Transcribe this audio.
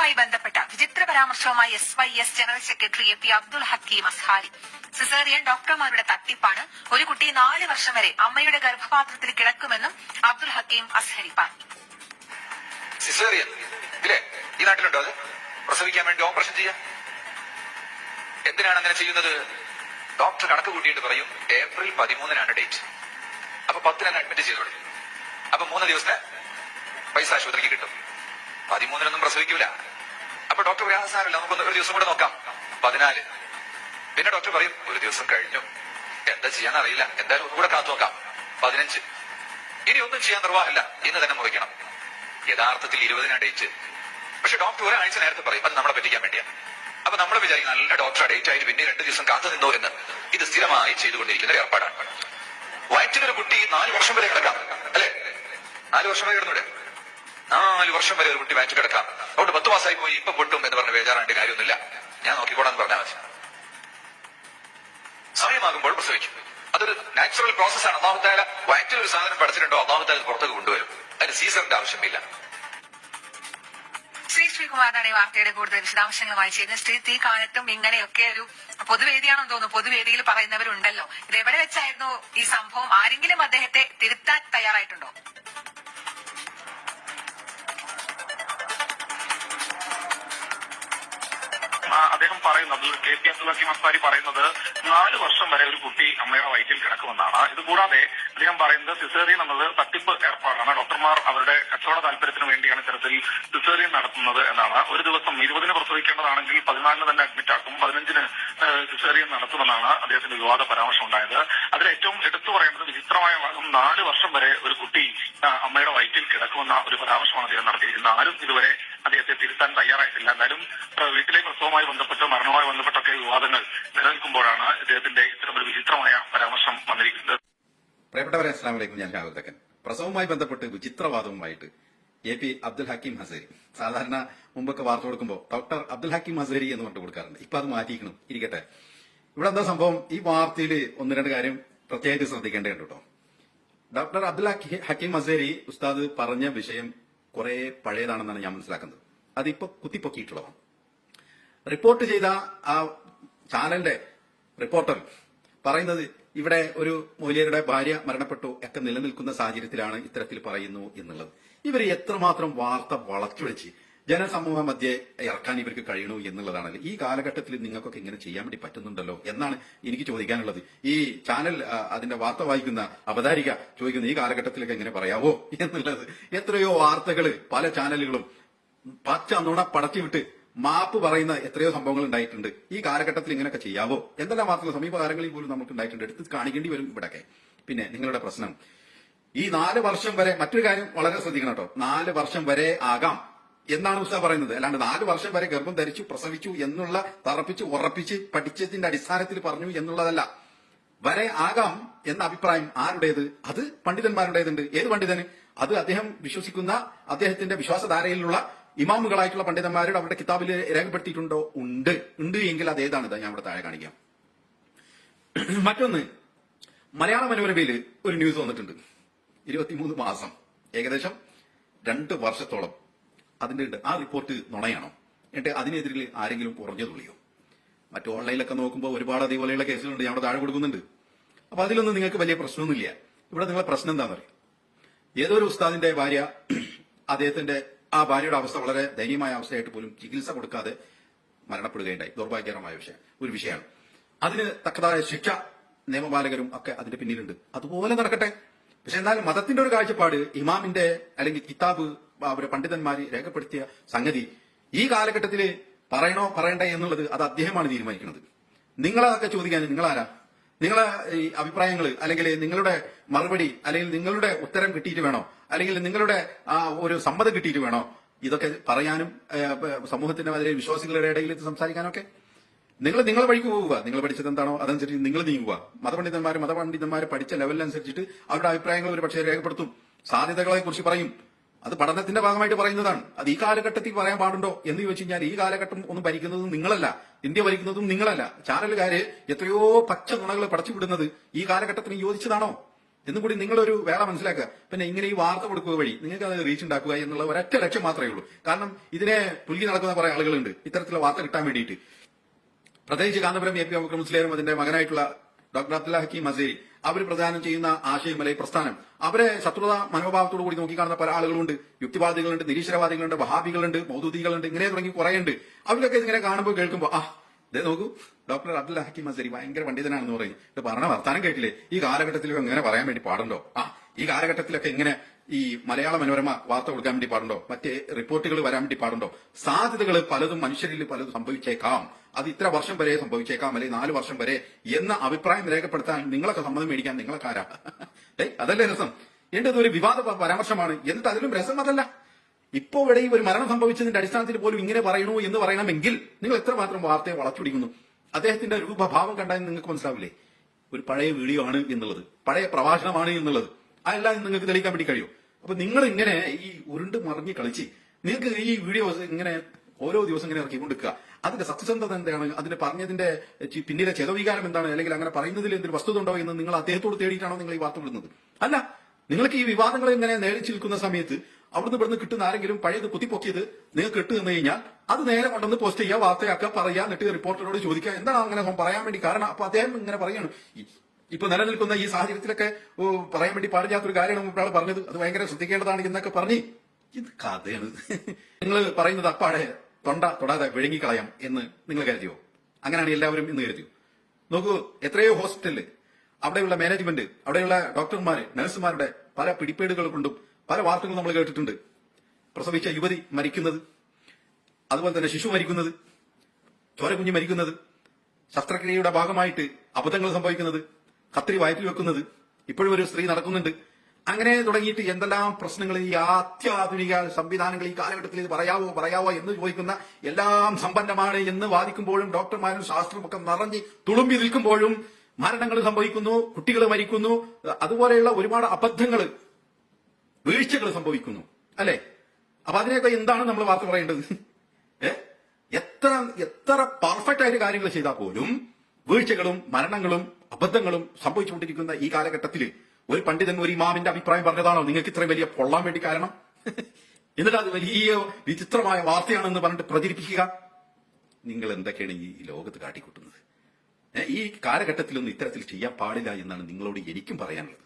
പ്രസവവുമായി ബന്ധപ്പെട്ട വിചിത്ര പരാമർശവുമായി S Y S general secretary A P Abdul Hakeem Azhari caesarean ഡോക്ടർമാരുടെ തട്ടിപ്പാണ് ഒരു കുട്ടി നാല് വർഷം വരെ അമ്മയുടെ ഗർഭപാത്രത്തിൽ കിടക്കുമെന്നും അബ്ദുൾ ഹക്കീം അസ്ഹരി പറഞ്ഞു. സിസേറിയൻ ഈ നാട്ടിലുണ്ടോ അത്? പ്രസവിക്കാൻ വേണ്ടി ഓപ്പറേഷൻ എന്തിനാണ് അങ്ങനെ ചെയ്യുന്നത്? ഡോക്ടർ കണക്ക് കൂട്ടിയിട്ട് പറയും ഏപ്രിൽ പതിമൂന്നിനാണ് ഡേറ്റ് അപ്പൊ പത്തിനാണ് അഡ്മിറ്റ് ചെയ്തോളൂ. അപ്പൊ മൂന്ന് ദിവസത്തെ പൈസ ആശുപത്രിക്ക് കിട്ടും. പതിമൂന്നിനൊന്നും പ്രസവിക്കൂല. അപ്പൊ ഡോക്ടർ പറയാൻ സാരമില്ല നമുക്കൊന്ന് ഒരു ദിവസം കൂടെ നോക്കാം. പതിനാല്. പിന്നെ ഡോക്ടർ പറയും ഒരു ദിവസം കഴിഞ്ഞു. എന്താ ചെയ്യാൻ അറിയില്ല. എന്തായാലും ഒന്നുകൂടെ കാത്തു നോക്കാം. പതിനഞ്ച്. ഇനി ഒന്നും ചെയ്യാൻ നിർവാഹമില്ല. ഇന്ന് തന്നെ മുറിക്കണം. യഥാർത്ഥത്തിൽ ഇരുപതിനാണ് ഡേറ്റ്. പക്ഷെ ഡോക്ടർ ഒരാഴ്ച നേരത്തെ പറയും അത് നമ്മളെ പറ്റിക്കാൻ വേണ്ടിയാണ് അപ്പൊ നമ്മൾ വിചാരിക്കും നല്ല ഡോക്ടർ ഡേറ്റ് ആയിട്ട് പിന്നെ രണ്ട് ദിവസം കാത്തു നിന്നോ എന്ന്. ഇത് സ്ഥിരമായി ചെയ്തുകൊണ്ടിരിക്കുന്ന ഒരു ഏർപ്പാടാണ്. വയറ്റിലൊരു കുട്ടി നാല് വർഷം വരെ കിടക്കാം അല്ലെ? നാല് വർഷം വരെ കിടന്നൂടെ? നാല് വർഷം വരെ ഒരു കുട്ടി മാറ്റി കിടക്കാം. അതുകൊണ്ട് പത്ത് മാസമായി പോയി ഇപ്പൊ പൊട്ടും എന്ന് പറഞ്ഞ ബേജാറാണ്ട് കാര്യമൊന്നുമില്ല. ഞാൻ നോക്കിക്കോടാന്ന് പറഞ്ഞാൽ മതി. സമയമാകുമ്പോൾ പ്രസവിക്കും. അതൊരു നാച്ചുറൽ പ്രോസസ്സാണ് അള്ളാഹുത്താല വയറ്റിൽ ഒരു സാധനം പഠിച്ചിട്ടുണ്ടോ അള്ളാഹുത്താല പുറത്തേക്ക് കൊണ്ടുവരും. അതിന് സീസറിന്റെ ആവശ്യമില്ല. ശ്രീ ശ്രീകുമാറിനാണ് ഈ വാർത്തയുടെ കൂടുതൽ വിശദാംശങ്ങൾ ചെയ്യുന്നത് ശ്രീ തീ കാലത്തും ഇങ്ങനെയൊക്കെ ഒരു പൊതുവേദിയാണെന്ന് തോന്നുന്നു. പൊതുവേദിയിൽ പറയുന്നവരുണ്ടല്ലോ. ഇത് എവിടെ വെച്ചായിരുന്നു ഈ സംഭവം? ആരെങ്കിലും അദ്ദേഹത്തെ തിരുത്താൻ തയ്യാറായിട്ടുണ്ടോ? അദ്ദേഹം പറയുന്നത് കെ പി അബ്ദുൽ ഹക്കീം അസ്താരി പറയുന്നത് നാല് വർഷം വരെ ഒരു കുട്ടി അമ്മയുടെ വയറ്റിൽ കിടക്കുമെന്നാണ്. ഇത് കൂടാതെ അദ്ദേഹം പറയുന്നത് സിസേറിയൻ എന്നത് തട്ടിപ്പ് ഏർപ്പാടാണ് ഡോക്ടർമാർ അവരുടെ കച്ചവട താല്പര്യത്തിന് വേണ്ടിയാണ് ഇത്തരത്തിൽ സിസേറിയൻ നടത്തുന്നത് എന്നാണ്. ഒരു ദിവസം ഇരുപതിന് പ്രസവിക്കേണ്ടതാണെങ്കിൽ പതിനാലിന് തന്നെ അഡ്മിറ്റ് ആക്കും. പതിനഞ്ചിന് സിസേറിയൻ നടത്തുമെന്നാണ് അദ്ദേഹത്തിന്റെ വിവാദ പരാമർശം ഉണ്ടായത് അതിൽ ഏറ്റവും എടുത്തു പറയേണ്ടത് വിചിത്രമായ ഭാഗം നാല് വർഷം വരെ ഒരു കുട്ടി അമ്മയുടെ വയറ്റിൽ കിടക്കുമെന്ന ഒരു പരാമർശമാണ് അദ്ദേഹം നടത്തിയിരുന്നത് ആരും ഇതുവരെ അദ്ദേഹത്തെ തിരുത്താൻ തയ്യാറായിട്ടില്ല. എന്നാലും വീട്ടിലെ പ്രസവവുമായി ബന്ധപ്പെട്ട് മരണവുമായി ബന്ധപ്പെട്ടൊക്കെ വിവാദങ്ങൾ നിലനിൽക്കുമ്പോഴാണ് ഇദ്ദേഹത്തിന്റെ ഇത്തരമൊരു വിചിത്രമായ പരാമർശം വന്നിരിക്കുന്നത്. പ്രിയപ്പെട്ടവരെ അസ്ലാം വലൈക്കും ഞാൻ രാഹുൽ പ്രസവവുമായി ബന്ധപ്പെട്ട് വിചിത്രവാദവുമായിട്ട് എ പി അബ്ദുൽ ഹക്കീം ഹസേരി. സാധാരണ മുമ്പൊക്കെ വാർത്ത കൊടുക്കുമ്പോൾ ഡോക്ടർ അബ്ദുൽ ഹക്കീം ഹസേരി എന്ന് പറഞ്ഞിട്ട് കൊടുക്കാറുണ്ട്. ഇപ്പൊ അത് മാറ്റിയിരിക്കണം. ഇരിക്കട്ടെ. ഇവിടെ എന്താ സംഭവം? ഈ വാർത്തയിൽ ഒന്ന് രണ്ട് കാര്യം പ്രത്യേകിച്ച് ശ്രദ്ധിക്കേണ്ടതുണ്ട് കേട്ടോ. ഡോക്ടർ അബ്ദുൽ ഹക്കീം ഹസേരി ഉസ്താദ് പറഞ്ഞ വിഷയം കുറെ പഴയതാണെന്നാണ് ഞാൻ മനസ്സിലാക്കുന്നത്. അതിപ്പോ കുത്തിപ്പൊക്കിയിട്ടുള്ളതാണ്. റിപ്പോർട്ട് ചെയ്ത ആ ചാനലിന്റെ റിപ്പോർട്ടർ പറയുന്നത് ഇവിടെ ഒരു മൂല്യരുടെ ഭാര്യ മരണപ്പെട്ടു ഒക്കെ നിലനിൽക്കുന്ന സാഹചര്യത്തിലാണ് ഇത്തരത്തിൽ പറയുന്നു എന്നുള്ളത്. ഇവർ എത്രമാത്രം വാർത്ത വളച്ചുവെച്ച് ജനസമൂഹ മധ്യേ ഇറക്കാൻ ഇവർക്ക് കഴിയണു എന്നുള്ളതാണ് ഈ കാലഘട്ടത്തിൽ നിങ്ങൾക്കൊക്കെ ഇങ്ങനെ ചെയ്യാൻ വേണ്ടി പറ്റുന്നുണ്ടല്ലോ എന്നാണ് എനിക്ക് ചോദിക്കാനുള്ളത്. ഈ ചാനൽ അതിന്റെ വാർത്ത വായിക്കുന്ന അവതാരിക ചോദിക്കുന്ന ഈ കാലഘട്ടത്തിലൊക്കെ എങ്ങനെ പറയാവോ എന്നുള്ളത്. എത്രയോ വാർത്തകൾ പല ചാനലുകളും പച്ച നുണ പടച്ചുവിട്ട് മാപ്പ് പറയുന്ന എത്രയോ സംഭവങ്ങൾ ഉണ്ടായിട്ടുണ്ട്. ഈ കാലഘട്ടത്തിൽ ഇങ്ങനെയൊക്കെ ചെയ്യാവോ? എന്തെല്ലാം മാത്രമല്ല സമീപകാലങ്ങളിൽ പോലും നമുക്ക് ഉണ്ടായിട്ടുണ്ട്. എടുത്ത് കാണിക്കേണ്ടി വരും ഇവിടൊക്കെ. പിന്നെ നിങ്ങളുടെ പ്രശ്നം. ഈ നാല് വർഷം വരെ മറ്റൊരു കാര്യം വളരെ ശ്രദ്ധിക്കണം കേട്ടോ. നാല് വർഷം വരെ ആകാം എന്നാണ് ഉസ്താ പറയുന്നത്. അല്ലാണ്ട് നാല് വർഷം വരെ ഗർഭം ധരിച്ചു പ്രസവിച്ചു എന്നുള്ള തറപ്പിച്ച് ഉറപ്പിച്ച് പഠിച്ചതിന്റെ അടിസ്ഥാനത്തിൽ പറഞ്ഞു എന്നുള്ളതല്ല. വരെ ആകാം എന്ന അഭിപ്രായം ആരുടേത്? അത് പണ്ഡിതന്മാരുടേതുണ്ട്. ഏത് പണ്ഡിതന്? അത് അദ്ദേഹം വിശ്വസിക്കുന്ന അദ്ദേഹത്തിന്റെ വിശ്വാസധാരയിലുള്ള ഇമാമുകളായിട്ടുള്ള പണ്ഡിതന്മാരുടെ അവരുടെ കിതാബിൽ രേഖപ്പെടുത്തിയിട്ടുണ്ടോ? ഉണ്ട്. ഉണ്ട് എങ്കിൽ അത് ഏതാണ് ഞാൻ ഇവിടെ താഴെ കാണിക്കാം. മറ്റൊന്ന് മലയാള മനോരമയിൽ ഒരു ന്യൂസ് വന്നിട്ടുണ്ട്. ഇരുപത്തിമൂന്ന് മാസം. ഏകദേശം രണ്ട് വർഷത്തോളം അതിന്റെ ആ റിപ്പോർട്ട് നുണയാണോ? എന്നിട്ട് അതിനെതിരിൽ ആരെങ്കിലും പുറഞ്ഞു തുള്ളിയോ? മറ്റു ഓൺലൈനിലൊക്കെ നോക്കുമ്പോൾ ഒരുപാട് അതേപോലെയുള്ള കേസുകളുണ്ട്. ഞാൻ താഴെ കൊടുക്കുന്നുണ്ട്. അപ്പൊ അതിലൊന്നും നിങ്ങൾക്ക് വലിയ പ്രശ്നമൊന്നുമില്ല. ഇവിടെ നിങ്ങളുടെ പ്രശ്നം എന്താണെന്ന് അറിയാം ഏതോ ഒരു ഉസ്താദിന്റെ ഭാര്യ അദ്ദേഹത്തിന്റെ ആ ഭാര്യയുടെ അവസ്ഥ വളരെ ദയനീയമായ അവസ്ഥയായിട്ട് പോലും ചികിത്സ കൊടുക്കാതെ മരണപ്പെടുകയുണ്ടായി. ദൗർഭാഗ്യകരമായ വിഷയം. ഒരു വിഷയമാണ്. അതിന് തക്കതായ ശിക്ഷ നിയമപാലകരും ഒക്കെ അതിന്റെ പിന്നിലുണ്ട്. അതുപോലെ നടക്കട്ടെ. പക്ഷെ എന്നാലും മതത്തിന്റെ ഒരു കാഴ്ചപ്പാട് ഇമാമിന്റെ അല്ലെങ്കിൽ കിതാബ് അവരെ പണ്ഡിതന്മാർ രേഖപ്പെടുത്തിയ സംഗതി ഈ കാലഘട്ടത്തിൽ പറയണോ പറയണ്ടേ എന്നുള്ളത് അത് അദ്ദേഹമാണ് തീരുമാനിക്കുന്നത്. നിങ്ങളതൊക്കെ ചോദിക്കാൻ നിങ്ങളാരാ? നിങ്ങളെ ഈ അഭിപ്രായങ്ങൾ അല്ലെങ്കിൽ നിങ്ങളുടെ മറുപടി അല്ലെങ്കിൽ നിങ്ങളുടെ ഉത്തരം കിട്ടിയിട്ട് വേണോ? അല്ലെങ്കിൽ നിങ്ങളുടെ ആ ഒരു സമ്മതം കിട്ടിയിട്ട് വേണോ? ഇതൊക്കെ പറയാനും സമൂഹത്തിന്റെ അതിലെ വിശ്വാസികളുടെ ഇടയിൽ സംസാരിക്കാനൊക്കെ. നിങ്ങൾ നിങ്ങൾ വഴിക്ക് പോവുക. നിങ്ങൾ പഠിച്ചത് എന്താണോ അതനുസരിച്ച് നിങ്ങൾ നീങ്ങുക. മതപണ്ഡിതന്മാർ മതപണ്ഡിതന്മാർ പഠിച്ച ലെവലിനനുസരിച്ചിട്ട് അവരുടെ അഭിപ്രായങ്ങൾ ഒരു പക്ഷേ രേഖപ്പെടുത്തും. സാധ്യതകളെ കുറിച്ച് പറയും. അത് പഠനത്തിന്റെ ഭാഗമായിട്ട് പറയുന്നതാണ്. അത് ഈ കാലഘട്ടത്തിൽ പറയാൻ പാടുണ്ടോ എന്ന് ചോദിച്ചു കഴിഞ്ഞാൽ ഈ കാലഘട്ടം ഒന്നും ഭരിക്കുന്നതും നിങ്ങളല്ല. ഇന്ത്യ ഭരിക്കുന്നതും നിങ്ങളല്ല. ചാനലുകാര് എത്രയോ പച്ച നുണകൾ പടച്ചുവിടുന്നത് ഈ കാലഘട്ടത്തിന് യോജിച്ചതാണോ? എന്നും കൂടി നിങ്ങളൊരു വേള മനസ്സിലാക്കുക. പിന്നെ ഇങ്ങനെ ഈ വാർത്ത കൊടുക്കുക വഴി നിങ്ങൾക്ക് അത് റീച്ച് ഉണ്ടാക്കുക എന്നുള്ള ഒരൊറ്റ ലക്ഷ്യം മാത്രമേ ഉള്ളൂ. കാരണം ഇതിനെ പുലുകി നടക്കുന്ന കുറെ ആളുകളുണ്ട്. ഇത്തരത്തിലുള്ള വാർത്ത കിട്ടാൻ വേണ്ടിയിട്ട്. പ്രത്യേകിച്ച് കാന്തപുരം എ പി അബുക്കർ മുസ്ലിയാരും അതിന്റെ മകനായിട്ടുള്ള ഡോക്ടർ അബ്ദുല്ല ഹക്കീം മസേരി അവർ പ്രദാനം ചെയ്യുന്ന ആശയം അല്ലെങ്കിൽ പ്രസ്ഥാനം? അവരെ ശത്രുത മനോഭാവത്തോടു കൂടി നോക്കിക്കാണുന്ന പല ആളുകളുണ്ട്. യുക്തിവാദികളുണ്ട് നിരീശ്വരവാദികളുണ്ട് വഹാബികളുണ്ട് മൗദൂദികളുണ്ട് ഇങ്ങനെ തുടങ്ങി കുറെ അവരൊക്കെ ഇങ്ങനെ കാണുമ്പോൾ കേൾക്കുമ്പോൾ ആ ഇതേ നോക്കൂ ഡോക്ടർ അബ്ദുൽ ഹക്കീം മസരി ഭയങ്കര പണ്ഡിതനാണെന്ന് പറയും. ഇത് പറഞ്ഞ വർത്താനം കേട്ടില്ലേ? ഈ കാലഘട്ടത്തിലൊക്കെ ഇങ്ങനെ പറയാൻ വേണ്ടി പാടുണ്ടോ? ആ ഈ കാലഘട്ടത്തിലൊക്കെ ഇങ്ങനെ ഈ മലയാള മനോരമ വാർത്ത കൊടുക്കാൻ വേണ്ടി പാടുണ്ടോ? മറ്റേ റിപ്പോർട്ടുകൾ വരാൻ വേണ്ടി പാടുണ്ടോ? സാധ്യതകൾ പലതും മനുഷ്യരിൽ പലതും സംഭവിച്ചേക്കാം. അത് ഇത്ര വർഷം വരെ സംഭവിച്ചേക്കാം അല്ലെങ്കിൽ നാല് വർഷം വരെ എന്ന അഭിപ്രായം രേഖപ്പെടുത്താൻ നിങ്ങളൊക്കെ സമ്മതം മേടിക്കാൻ നിങ്ങളൊക്കെ ആരാ? അതല്ലേ രസം. എന്റെ ഒരു വിവാദ പരാമർശമാണ്. എന്നിട്ട് അതിലും രസം അതല്ല. ഇപ്പോ ഇവിടെ ഈ ഒരു മരണം സംഭവിച്ചതിന്റെ അടിസ്ഥാനത്തിൽ പോലും ഇങ്ങനെ പറയണു എന്ന് പറയണമെങ്കിൽ നിങ്ങൾ എത്രമാത്രം വാർത്തയെ വളച്ചൊടിക്കുന്നു? അദ്ദേഹത്തിന്റെ രൂപഭാവം കണ്ടാൽ നിങ്ങൾക്ക് മനസ്സിലാവില്ലേ? ഒരു പഴയ വീഡിയോ ആണ് എന്നുള്ളത്. പഴയ പ്രഭാഷണമാണ് എന്നുള്ളത്. അതെല്ലാം നിങ്ങൾക്ക് തെളിയിക്കാൻ വേണ്ടി കഴിയും. അപ്പൊ നിങ്ങൾ ഇങ്ങനെ ഈ ഉരുണ്ട് മറിഞ്ഞ് കളിച്ച് നിങ്ങൾക്ക് ഈ വീഡിയോസ് ഇങ്ങനെ ഓരോ ദിവസം ഇങ്ങനെ ഇറക്കിക്കൊണ്ടിരിക്കുക അതിന്റെ സത്യസന്ധത എന്താണ്? അതിന്റെ പറഞ്ഞതിന്റെ പിന്നിലെ ചെലവികാരം എന്താണ്? അല്ലെങ്കിൽ അങ്ങനെ പറയുന്നതിൽ എന്തൊരു വസ്തുത ഉണ്ടോ എന്ന് നിങ്ങൾ അദ്ദേഹത്തോട് തേടിയിട്ടാണോ നിങ്ങൾ ഈ വാർത്ത വിടുന്നത്? അല്ല നിങ്ങൾക്ക് ഈ വിവാദങ്ങൾ ഇങ്ങനെ നേടിച്ചു നിൽക്കുന്ന സമയത്ത് അവിടുന്ന് ഇവിടുന്ന് കിട്ടുന്ന ആരെങ്കിലും പഴയത് കുത്തിപ്പൊക്കിയത് നിങ്ങൾക്ക് കിട്ടു നിന്ന് കഴിഞ്ഞാൽ അത് നേരെ കൊണ്ടുവന്ന് പോസ്റ്റ് ചെയ്യുക വാർത്തയാക്കുക പറയുക എന്നിട്ട് റിപ്പോർട്ടറോട് ചോദിക്കുക. എന്താണ് അങ്ങനെ പറയാൻ വേണ്ടി കാരണം? അപ്പൊ അദ്ദേഹം ഇങ്ങനെ പറയാണ് ഇപ്പൊ നിലനിൽക്കുന്ന ഈ സാഹചര്യത്തിലൊക്കെ പറയാൻ വേണ്ടി പാടില്ലാത്തൊരു കാര്യമാണ് ഒരാൾ പറഞ്ഞത്. അത് ഭയങ്കര ശ്രദ്ധിക്കേണ്ടതാണ് എന്നൊക്കെ പറഞ്ഞ് ഇത് കഥയാണ്. നിങ്ങൾ പറയുന്നത് അപ്പാടെ തൊണ്ട തൊടാതെ വിഴുങ്ങിക്കളയാം എന്ന് നിങ്ങൾ കരുതിയോ? അങ്ങനെയാണ് എല്ലാവരും ഇന്ന് കരുതിയോ? നോക്കൂ എത്രയോ ഹോസ്പിറ്റലിൽ അവിടെയുള്ള മാനേജ്മെന്റ് അവിടെയുള്ള ഡോക്ടർമാര് നഴ്സുമാരുടെ പല പിടിപ്പേടുകൾ കൊണ്ടും പല വാർത്തകളും നമ്മൾ കേട്ടിട്ടുണ്ട്. പ്രസവിച്ച യുവതി മരിക്കുന്നത് അതുപോലെ തന്നെ ശിശു മരിക്കുന്നത് ചോരക്കുഞ്ഞ് മരിക്കുന്നത് ശസ്ത്രക്രിയയുടെ ഭാഗമായിട്ട് അബദ്ധങ്ങൾ സംഭവിക്കുന്നത് കത്തിരി വയറ്റിൽ വെക്കുന്നത്. ഇപ്പോഴും ഒരു സ്ത്രീ നടക്കുന്നുണ്ട്. അങ്ങനെ തുടങ്ങിയിട്ട് എന്തെല്ലാം പ്രശ്നങ്ങൾ ഈ അത്യാധുനിക സംവിധാനങ്ങൾ ഈ കാലഘട്ടത്തിൽ പറയാവോ പറയാവോ എന്ന് ചോദിക്കുന്ന എല്ലാം സമ്പന്നമാണ് എന്ന് വാദിക്കുമ്പോഴും ഡോക്ടർമാരും ശാസ്ത്രമൊക്കെ നിറഞ്ഞ് തുളുമ്പി നിൽക്കുമ്പോഴും മരണങ്ങൾ സംഭവിക്കുന്നു കുട്ടികൾ മരിക്കുന്നു. അതുപോലെയുള്ള ഒരുപാട് അബദ്ധങ്ങൾ വീഴ്ചകൾ സംഭവിക്കുന്നു. അല്ലെ? അപ്പൊ അതിനെയൊക്കെ എന്താണ് നമ്മൾ വാർത്ത പറയേണ്ടത്? എത്ര എത്ര പെർഫെക്റ്റ് ആയിട്ട് കാര്യങ്ങൾ ചെയ്താൽ പോലും വീഴ്ചകളും മരണങ്ങളും അബദ്ധങ്ങളും സംഭവിച്ചുകൊണ്ടിരിക്കുന്ന ഈ കാലഘട്ടത്തിൽ ഒരു പണ്ഡിതൻ ഒരു ഇമാമിന്റെ അഭിപ്രായം പറഞ്ഞതാണോ? നിങ്ങൾക്ക് ഇത്രയും വലിയ പൊള്ളാൻ വേണ്ടി കാരണം? എന്നിട്ട് അത് വലിയ വിചിത്രമായ വാർത്തയാണെന്ന് പറഞ്ഞിട്ട് പ്രചരിപ്പിക്കുക? നിങ്ങൾ എന്തൊക്കെയാണ് ഈ ലോകത്ത് കാട്ടിക്കൂട്ടുന്നത്? ഈ കാലഘട്ടത്തിലൊന്നും ഇത്തരത്തിൽ ചെയ്യാൻ പാടില്ല എന്നാണ് നിങ്ങളോട് എനിക്കും പറയാനുള്ളത്.